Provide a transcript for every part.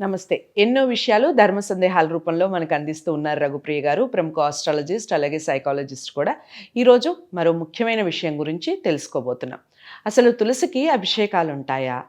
నమస్తే. ఎన్నో విషయాలు ధర్మ సందేహాల రూపంలో మనకు అందిస్తూ ఉన్నారు రఘుప్రియ గారు ప్రముఖ ఆస్ట్రాలజిస్ట్ అలాగే సైకాలజిస్ట్ కూడా. ఈరోజు మరో ముఖ్యమైన విషయం గురించి తెలుసుకోబోతున్నాం. అసలు తులసికి అభిషేకాలు ఉంటాయా?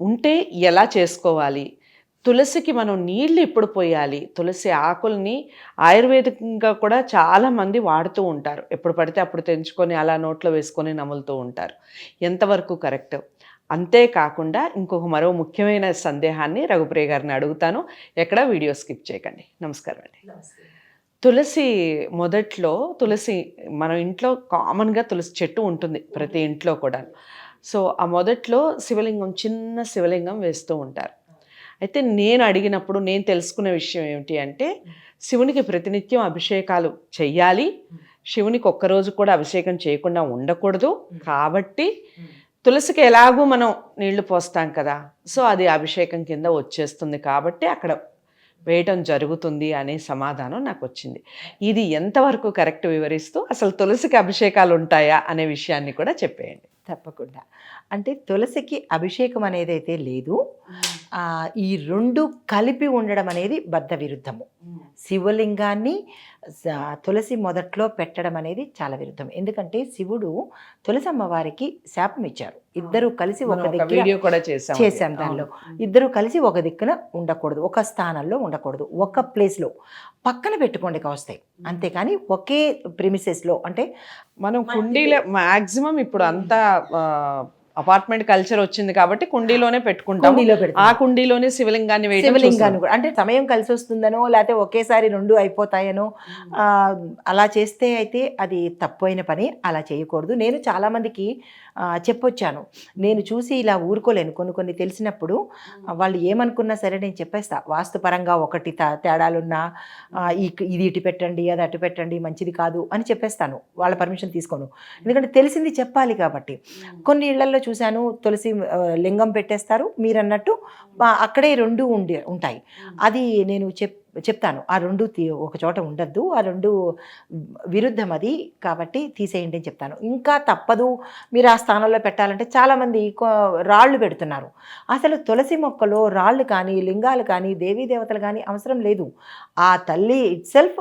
ఉంటే ఎలా చేసుకోవాలి? తులసికి మనం నీళ్ళు ఎప్పుడు పోయాలి? తులసి ఆకుల్ని ఆయుర్వేదికంగా కూడా చాలామంది వాడుతూ ఉంటారు. ఎప్పుడు పడితే అప్పుడు తెంచుకొని అలా నోట్లో వేసుకొని నములుతూ ఉంటారు. ఎంతవరకు కరెక్ట్? అంతేకాకుండా ఇంకొక మరో ముఖ్యమైన సందేహాన్ని రఘుప్రియ గారిని అడుగుతాను. ఎక్కడ వీడియో స్కిప్ చేయకండి. నమస్కారం అండి. తులసి మొదట్లో తులసి మన ఇంట్లో కామన్గా తులసి చెట్టు ఉంటుంది ప్రతి ఇంట్లో కూడా సో ఆ మొదట్లో శివలింగం చిన్న శివలింగం వేస్తూ ఉంటారు. అయితే నేను అడిగినప్పుడు నేను తెలుసుకున్న విషయం ఏమిటి అంటే శివునికి ప్రతినిత్యం అభిషేకాలు చెయ్యాలి. శివునికి ఒక్కరోజు కూడా అభిషేకం చేయకుండా ఉండకూడదు. కాబట్టి తులసికి ఎలాగూ మనం నీళ్ళు పోస్తాం కదా సో అది అభిషేకం కింద వచ్చేస్తుంది కాబట్టి అక్కడ వేయటం జరుగుతుంది అనే సమాధానం నాకు వచ్చింది. ఇది ఎంతవరకు కరెక్ట్ వివరిస్తూ అసలు తులసికి అభిషేకాలు ఉంటాయా అనే విషయాన్ని కూడా చెప్పేయండి. తప్పకుండా. అంటే తులసికి అభిషేకం అనేది అయితే లేదు ఈ రెండు కలిపి ఉండడం అనేది బద్ధ విరుద్ధము. శివలింగాన్ని తులసి మొదట్లో పెట్టడం అనేది చాలా విరుద్ధం. ఎందుకంటే శివుడు తులసి అమ్మవారికి శాపం ఇచ్చారు ఇద్దరు కలిసి ఒక దగ్గర చేసాం చేశాం దానిలో. ఇద్దరు కలిసి ఒక దిక్కున ఉండకూడదు ఒక స్థానంలో ఉండకూడదు ఒక ప్లేస్లో పక్కన పెట్టుకోండి వస్తాయి అంతేకాని ఒకే ప్రిమిసెస్లో అంటే మనం కుండీలో మాక్సిమం ఇప్పుడు అంతా అపార్ట్మెంట్ కల్చర్ వచ్చింది కాబట్టి కుండీలోనే పెట్టుకుంటాం ఆ కుండీలోనే శివలింగాన్ని శివలింగాన్ని కూడా. అంటే సమయం కలిసి వస్తుందనో లేకపోతే ఒకేసారి రెండు అయిపోతాయనో అలా చేస్తే అయితే అది తప్పైన పని. అలా చేయకూడదు. నేను చాలామందికి చెప్పొచ్చాను. నేను చూసి ఇలా ఊరుకోలేను. కొన్ని కొన్ని తెలిసినప్పుడు వాళ్ళు ఏమనుకున్నా సరే నేను చెప్పేస్తా. వాస్తుపరంగా ఒకటి తా- తేడాలున్నా ఇది ఇటు పెట్టండి అది అటు పెట్టండి మంచిది కాదు అని చెప్పేస్తాను. వాళ్ళ పర్మిషన్ తీసుకోను. ఎందుకంటే తెలిసింది చెప్పాలి కాబట్టి. కొన్ని ఇళ్ళలో చూశాను తులసి లింగం పెట్టేస్తారు. మీరు అన్నట్టు అక్కడే రెండు ఉండి ఉంటాయి. అది నేను చెప్ చెప్తాను. ఆ రెండు తీ ఒక చోట ఉండద్దు. ఆ రెండు విరుద్ధం అది. కాబట్టి తీసేయండి అని చెప్తాను. ఇంకా తప్పదు. మీరు ఆ స్థానంలో పెట్టాలంటే చాలామంది రాళ్ళు పెడుతున్నారు. అసలు తులసి మొక్కలో రాళ్ళు కానీ లింగాలు కానీ దేవీ దేవతలు కానీ అవసరం లేదు. ఆ తల్లి ఇట్ సెల్ఫ్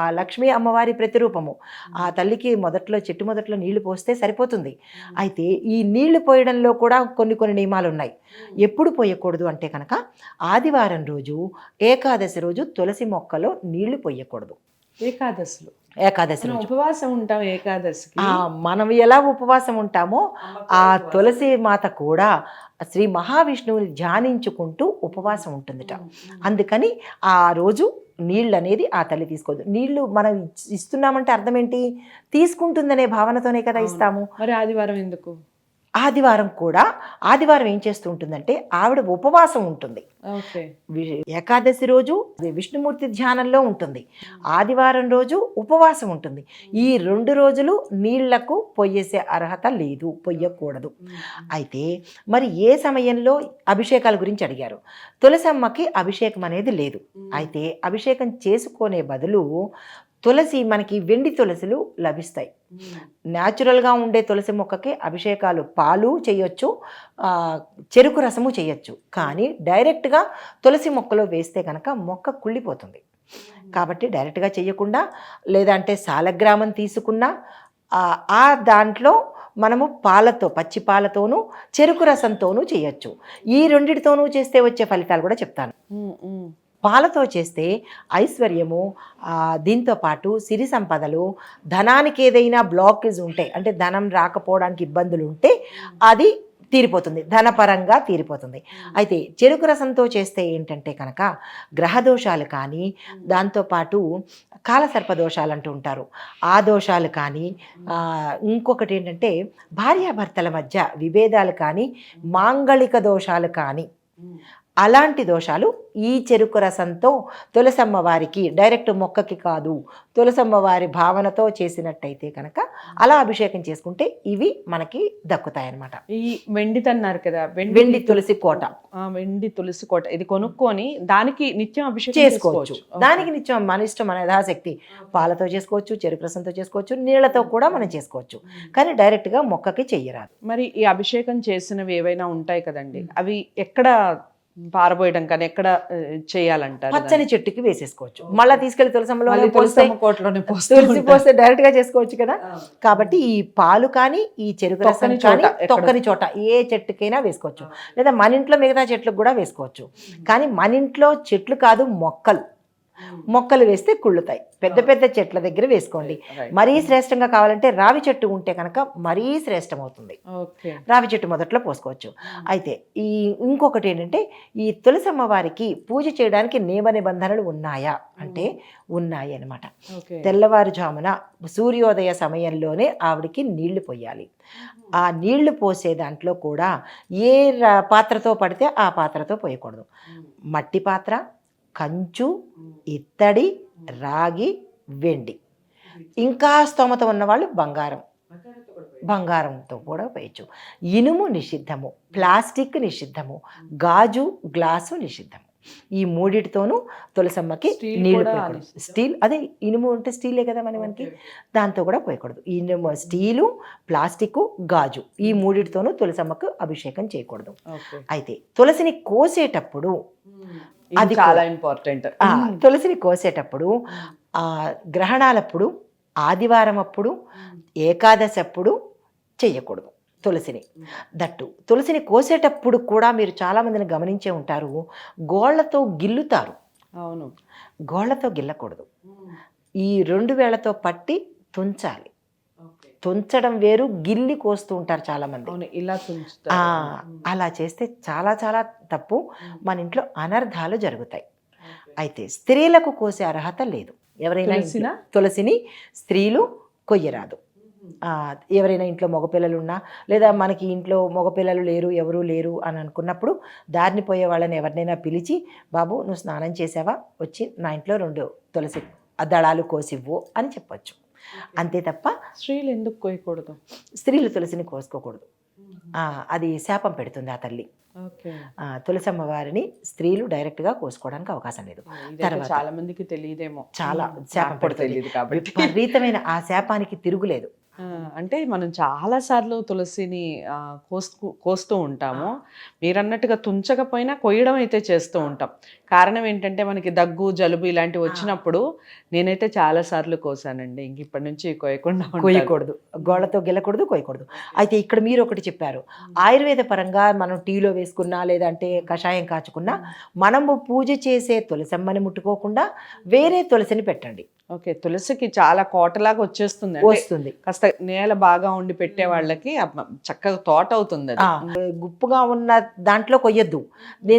ఆ లక్ష్మీ అమ్మవారి ప్రతిరూపము. ఆ తల్లికి మొదట్లో చెట్టు మొదట్లో నీళ్ళు పోస్తే సరిపోతుంది. అయితే ఈ నీళ్ళు పోయడంలో కూడా కొన్ని కొన్ని నియమాలు ఉన్నాయి. ఎప్పుడు పోయకూడదు అంటే కనుక ఆదివారం రోజు ఏకాదశి రోజు తులసి మొక్కలో నీళ్ళు పోయకూడదు. ఏకాదశులు. ఏకాదశి ఉపవాసం ఉంటాం ఏకాదశికి. ఆ, మనం ఎలా ఉపవాసం ఉంటామో ఆ తులసి మాత కూడా శ్రీ మహావిష్ణువుని ధ్యానించుకుంటూ ఉపవాసం ఉంటుందిట. అందుకని ఆ రోజు నీళ్ళు అనేది ఆ తల్లి తీసుకోదు. నీళ్ళు మనం ఇస్తున్నామంటే అర్థం ఏంటి? తీసుకుంటుందనే భావనతోనే కదా. ఇస్తాము. మరి ఆదివారం ఎందుకు? ఆదివారం కూడా ఆదివారం ఏం చేస్తూ ఉంటుందంటే ఆవిడ ఉపవాసం ఉంటుంది. ఏకాదశి రోజు విష్ణుమూర్తి ధ్యానంలో ఉంటుంది. ఆదివారం రోజు ఉపవాసం ఉంటుంది. ఈ రెండు రోజులు నీళ్ళకు పొయ్యేసే అర్హత లేదు పొయ్యకూడదు. అయితే మరి ఏ సమయంలో అభిషేకాల గురించి అడిగారు? తులసమ్మకి అభిషేకం అనేది లేదు. అయితే అభిషేకం చేసుకునే బదులు తులసి మనకి వెండి తులసిలు లభిస్తాయి. న్యాచురల్గా ఉండే తులసి మొక్కకి అభిషేకాలు పాలు చేయొచ్చు చెరుకు రసము చేయొచ్చు. కానీ డైరెక్ట్గా తులసి మొక్కలో వేస్తే కనుక మొక్క కుళ్ళిపోతుంది. కాబట్టి డైరెక్ట్గా చేయకుండా లేదంటే సాలగ్రామం తీసుకున్నా ఆ, దాంట్లో మనము పాలతో పచ్చి పాలతోనూ చెరుకు రసంతోనూ చేయొచ్చు. ఈ రెండిటితోనూ చేస్తే వచ్చే ఫలితాలు కూడా చెప్తాను. ఉమ్. పాలతో చేస్తే ఐశ్వర్యము దీంతో పాటు సిరి సంపదలు ధనానికి ఏదైనా బ్లాకేజ్ ఉంటే అంటే ధనం రాకపోవడానికి ఇబ్బందులు ఉంటే అది తీరిపోతుంది ధనపరంగా తీరిపోతుంది. అయితే చెరుకు రసంతో చేస్తే ఏంటంటే కనుక గ్రహదోషాలు కానీ దాంతోపాటు కాలసర్ప దోషాలు అంటూ ఉంటారు. ఆ దోషాలు కానీ ఇంకొకటి ఏంటంటే భార్యాభర్తల మధ్య విభేదాలు కానీ మాంగళిక దోషాలు కానీ అలాంటి దోషాలు ఈ చెరుకు రసంతో తులసమ్మ వారికి డైరెక్ట్ మొక్కకి కాదు. తులసమ్మ వారి భావనతో చేసినట్టయితే కనుక అలా అభిషేకం చేసుకుంటే ఇవి మనకి దక్కుతాయన్నమాట. ఈ వెండిది అన్నారు కదా వెండి తులసి కోట. ఆ, వెండి తులసి కోట. ఇది కొనుక్కొని దానికి నిత్యం అభిషేకం చేసుకోవచ్చు. చేసుకోవచ్చు. దానికి నిత్యం మన ఇష్టం మన యథాశక్తి. పాలతో చేసుకోవచ్చు చెరుకు రసంతో చేసుకోవచ్చు నీళ్ళతో కూడా మనం చేసుకోవచ్చు. కానీ డైరెక్ట్గా మొక్కకి చెయ్యరాదు. మరి ఈ అభిషేకం చేసినవి ఏవైనా ఉంటాయి కదండి? అవి ఎక్కడ పారబోయడం కానీ ఎక్కడ చేయాలంటారు పచ్చని చెట్టుకి వేసేసుకోవచ్చు. మళ్ళీ తీసుకెళ్ళి తులసమ్మలో తులసి. పోస్తే డైరెక్ట్గా చేసుకోవచ్చు కదా. కాబట్టి ఈ పాలు కానీ ఈ చెరుకు రసం కానీ తొక్కని చోట ఏ చెట్టుకైనా వేసుకోవచ్చు. లేదా మన ఇంట్లో మిగతా చెట్లకు కూడా వేసుకోవచ్చు. కానీ మన ఇంట్లో చెట్లు కాదు మొక్కలు. మొక్కలు వేస్తే కుళ్ళుతాయి. పెద్ద పెద్ద చెట్ల దగ్గర వేసుకోండి. మరీ శ్రేష్టంగా కావాలంటే రావి చెట్టు ఉంటే కనుక మరీ శ్రేష్టం అవుతుంది రావి చెట్టు మొదట్లో పోసుకోవచ్చు. అయితే ఈ ఇంకొకటి ఏంటంటే ఈ తులసమ్మ వారికి పూజ చేయడానికి నియమ నిబంధనలు ఉన్నాయా? అంటే ఉన్నాయి అన్నమాట. ఓకే. తెల్లవారుజామున సూర్యోదయ సమయంలోనే ఆవిడికి నీళ్ళు పోయాలి. ఆ నీళ్ళు పోసే దాంట్లో కూడా ఏ పాత్రతో పడితే ఆ పాత్రతో పోయకూడదు. మట్టి పాత్ర కంచు ఇత్తడి రాగి వెండి. ఇంకా స్తోమత ఉన్నవాళ్ళు బంగారం. బంగారంతో కూడా పోయచ్చు ఇనుము నిషిద్ధము ప్లాస్టిక్ నిషిద్ధము గాజు గ్లాసు నిషిద్ధము. ఈ మూడిటితోనూ తులసమ్మకి నీళ్ళు కూడా పోయకూడదు. స్టీల్ అదే ఇనుము అంటే స్టీలే కదా మన మనకి? దాంతో కూడా పోయకూడదు ఇనుము స్టీలు ప్లాస్టిక్ గాజు ఈ మూడిటితోనూ తులసమ్మకు అభిషేకం చేయకూడదు. అయితే తులసిని కోసేటప్పుడు అది చాలా ఇంపార్టెంట్. తులసిని కోసేటప్పుడు ఆ గ్రహణాలప్పుడు ఆదివారం అప్పుడు ఏకాదశి అప్పుడు చెయ్యకూడదు తులసిని. దట్టు. తులసిని కోసేటప్పుడు కూడా మీరు చాలామందిని గమనించే ఉంటారు గోళ్ళతో గిల్లుతారు. అవును. గోళ్ళతో గిల్లకూడదు. ఈ రెండు వేళ్ళతో పట్టి తుంచాలి. తుంచడం వేరు గిల్లి కోస్తూ ఉంటారు చాలామంది. ఇలా అలా చేస్తే చాలా చాలా తప్పు. మన ఇంట్లో అనర్థాలు జరుగుతాయి. అయితే స్త్రీలకు కోసే అర్హత లేదు. ఎవరైనా తులసినా? స్త్రీలు కొయ్యరాదు. ఎవరైనా ఇంట్లో మగపిల్లలు ఉన్నా లేదా మనకి ఇంట్లో మగపిల్లలు లేరు ఎవరూ లేరు అని అనుకున్నప్పుడు దారిని పోయే వాళ్ళని ఎవరినైనా పిలిచి బాబు నువ్వు స్నానం చేసావా? వచ్చి నా ఇంట్లో రెండు తులసి దళాలు కోసివ్వు అని చెప్పొచ్చు. అంతే తప్ప స్త్రీలు ఎందుకు కోయకూడదు స్త్రీలు తులసిని కోసుకోకూడదు. ఆ, అది శాపం పెడుతుంది ఆ తల్లి. తులసమ్మ వారిని స్త్రీలు డైరెక్ట్గా కోసుకోవడానికి అవకాశం లేదు. తర్వాత. చాలా మందికి తెలియదేమో. చాలా శాపం పెడుతుంది. విపరీతమైన ఆ శాపానికి తిరుగులేదు. అంటే మనం చాలా సార్లు తులసిని కోస్తూ కోస్తూ ఉంటాము. మీరు అన్నట్టుగా తుంచకపోయినా కొయ్యడం అయితే చేస్తూ ఉంటాం. కారణం ఏంటంటే మనకి దగ్గు జలుబు ఇలాంటివి వచ్చినప్పుడు నేనైతే చాలా సార్లు కోసానండి. ఇంక ఇప్పటి నుంచి కోయకుండా. కొయ్యకూడదు. గోళ్ళతో గెలకూడదు కొయ్యకూడదు. అయితే ఇక్కడ మీరు ఒకటి చెప్పారు. ఆయుర్వేద పరంగా మనం టీలో వేసుకున్నా లేదంటే కషాయం కాచుకున్నా మనము పూజ చేసే తులసమ్మని ముట్టుకోకుండా వేరే తులసిని పెట్టండి. ఓకే తులసికి చాలా కోటలాగా వచ్చేస్తుంది. వస్తుంది. కాస్త నేల బాగా ఉండి పెట్టే వాళ్ళకి చక్కగా తోట అవుతుంది గుప్పుగా ఉన్న దాంట్లో కొయ్యొద్దు.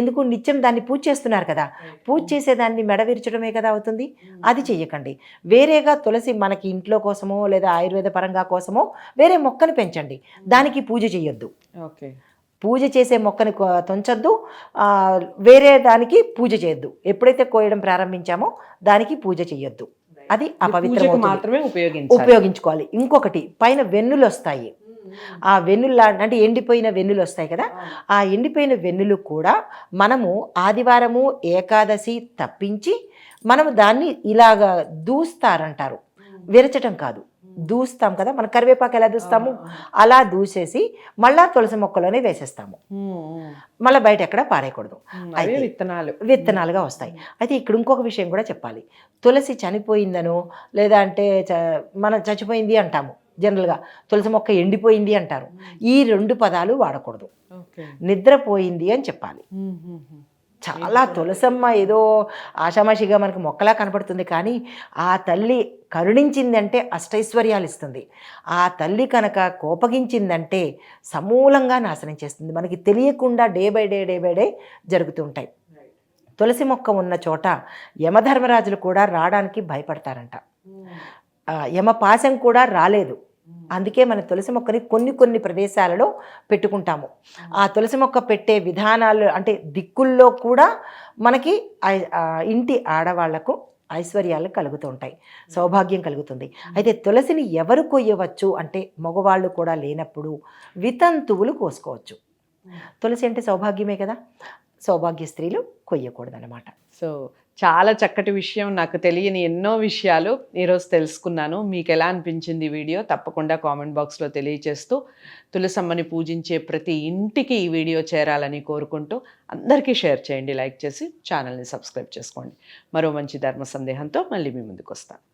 ఎందుకు? నిత్యం దాన్ని పూజ చేస్తున్నారు కదా. పూజ చేసేదాన్ని మెడ విరచడమే కదా అవుతుంది. అది చెయ్యకండి. వేరేగా తులసి మనకి ఇంట్లో కోసమో లేదా ఆయుర్వేద పరంగా కోసమో వేరే మొక్కను పెంచండి. దానికి పూజ చేయొద్దు ఓకే. పూజ చేసే మొక్కని తుంచొద్దు. వేరే దానికి పూజ చేయొద్దు. ఎప్పుడైతే కోయడం ప్రారంభించామో దానికి పూజ చేయొద్దు అది అపవిత్రం మాత్రమే ఉపయోగించుకోవాలి. ఇంకొకటి పైన వెన్నులు వస్తాయి. ఆ వెన్నుల్లా అంటే ఎండిపోయిన వెన్నులు వస్తాయి కదా ఆ ఎండిపోయిన వెన్నులు కూడా మనము ఆదివారము ఏకాదశి తప్పించి మనము దాన్ని ఇలాగా దూస్తారంటారు. విరచటం కాదు. దూస్తాం కదా మన కరివేపాకు ఎలా దూస్తాము? అలా దూసేసి మళ్ళా తులసి మొక్కలోనే వేసేస్తాము. మళ్ళీ బయట ఎక్కడ పారేయకూడదు. అయితే- విత్తనాలు. విత్తనాలుగా వస్తాయి. అయితే ఇక్కడ ఇంకొక విషయం కూడా చెప్పాలి. తులసి చనిపోయిందనో లేదా అంటే చ- మనం చచ్చిపోయింది అంటాము. జనరల్గా తులసి మొక్క ఎండిపోయింది అంటారు. ఈ రెండు పదాలు వాడకూడదు. నిద్రపోయింది అని చెప్పాలి. చాలా తులసమ్మ ఏదో ఆషామాషిగా మనకు మొక్కలా కనపడుతుంది. కానీ ఆ తల్లి కరుణించిందంటే అష్టైశ్వర్యాలు ఇస్తుంది ఆ తల్లి కనుక కోపగించిందంటే సమూలంగా నాశనం చేస్తుంది. మనకి తెలియకుండా day by day day by day జరుగుతూ ఉంటాయి. తులసి మొక్క ఉన్న చోట యమధర్మరాజులు కూడా రావడానికి భయపడతారంట. ఆ, యమపాశం కూడా రాలేదు. అందుకే మన తులసి మొక్కని కొన్ని కొన్ని ప్రదేశాలలో పెట్టుకుంటాము. ఆ తులసి మొక్క పెట్టే విధానాలు అంటే దిక్కుల్లో కూడా మనకి ఇంటి ఆడవాళ్ళకు ఐశ్వర్యాలు కలుగుతూ ఉంటాయి. సౌభాగ్యం కలుగుతుంది. అయితే తులసిని ఎవరు కొయ్యవచ్చు అంటే మగవాళ్ళు కూడా లేనప్పుడు వితంతువులు కోసుకోవచ్చు. తులసి అంటే సౌభాగ్యమే కదా? సౌభాగ్య స్త్రీలు కొయ్యకూడదన్నమాట. సో చాలా చక్కటి విషయం నాకు తెలియని ఎన్నో విషయాలు ఈరోజు తెలుసుకున్నాను. మీకు ఎలా అనిపించింది వీడియో? తప్పకుండా కామెంట్ బాక్స్లో తెలియచేస్తూ తులసమ్మని పూజించే ప్రతి ఇంటికి ఈ వీడియో చేరాలని కోరుకుంటూ అందరికీ షేర్ చేయండి లైక్ చేసి ఛానల్ని సబ్స్క్రైబ్ చేసుకోండి. మరో మంచి ధర్మ సందేహంతో మళ్ళీ మీ ముందుకు వస్తాను.